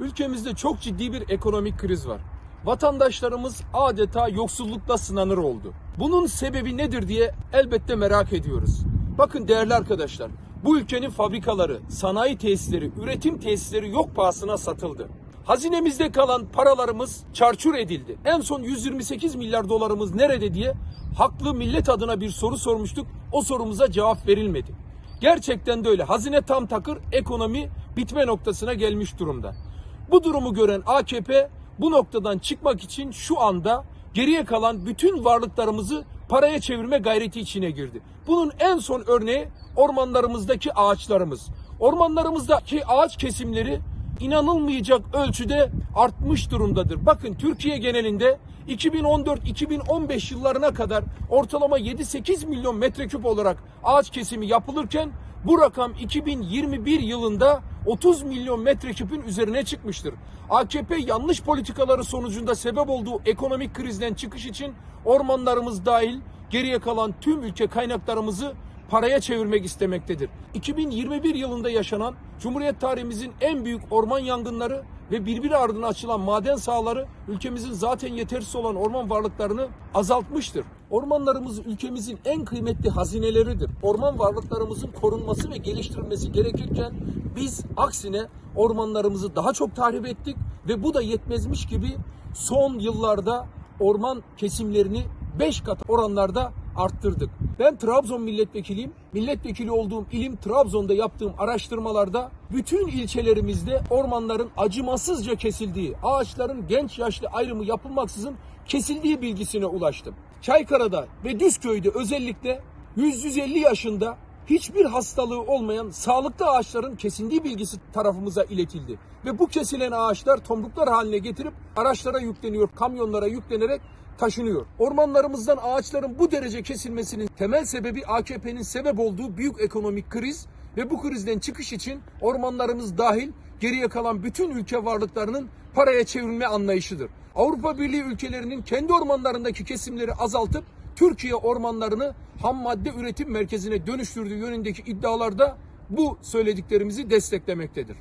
Ülkemizde çok ciddi bir ekonomik kriz var. Vatandaşlarımız adeta yoksullukla sınanır oldu. Bunun sebebi nedir diye elbette merak ediyoruz. Bakın değerli arkadaşlar, bu ülkenin fabrikaları, sanayi tesisleri, üretim tesisleri yok pahasına satıldı. Hazinemizde kalan paralarımız çarçur edildi. En son 128 milyar dolarımız nerede diye haklı millet adına bir soru sormuştuk. O sorumuza cevap verilmedi. Gerçekten de öyle. Hazine tam takır, ekonomi bitme noktasına gelmiş durumda. Bu durumu gören AKP bu noktadan çıkmak için şu anda geriye kalan bütün varlıklarımızı paraya çevirme gayreti içine girdi. Bunun en son örneği ormanlarımızdaki ağaçlarımız. Ormanlarımızdaki ağaç kesimleri inanılmayacak ölçüde artmış durumdadır. Bakın Türkiye genelinde 2014-2015 yıllarına kadar ortalama 7-8 milyon metreküp olarak ağaç kesimi yapılırken bu rakam 2021 yılında 30 milyon metreküpün üzerine çıkmıştır. AKP yanlış politikaları sonucunda sebep olduğu ekonomik krizden çıkış için ormanlarımız dahil geriye kalan tüm ülke kaynaklarımızı paraya çevirmek istemektedir. 2021 yılında yaşanan Cumhuriyet tarihimizin en büyük orman yangınları ve birbiri ardına açılan maden sahaları ülkemizin zaten yetersiz olan orman varlıklarını azaltmıştır. Ormanlarımız ülkemizin en kıymetli hazineleridir. Orman varlıklarımızın korunması ve geliştirilmesi gerekirken biz aksine ormanlarımızı daha çok tahrip ettik ve bu da yetmezmiş gibi son yıllarda orman kesimlerini 5 kat oranlarda arttırdık. Ben Trabzon milletvekiliyim. Milletvekili olduğum ilim Trabzon'da yaptığım araştırmalarda bütün ilçelerimizde ormanların acımasızca kesildiği, ağaçların genç yaşlı ayrımı yapılmaksızın kesildiği bilgisine ulaştım. Çaykara'da ve Düzköy'de özellikle 100-150 yaşında hiçbir hastalığı olmayan sağlıklı ağaçların kesildiği bilgisi tarafımıza iletildi. Ve bu kesilen ağaçlar tomruklar haline getirip araçlara yükleniyor, kamyonlara yüklenerek taşınıyor. Ormanlarımızdan ağaçların bu derece kesilmesinin temel sebebi AKP'nin sebep olduğu büyük ekonomik kriz ve bu krizden çıkış için ormanlarımız dahil geriye kalan bütün ülke varlıklarının paraya çevrilme anlayışıdır. Avrupa Birliği ülkelerinin kendi ormanlarındaki kesimleri azaltıp Türkiye ormanlarını ham madde üretim merkezine dönüştürdüğü yönündeki iddialarda bu söylediklerimizi desteklemektedir.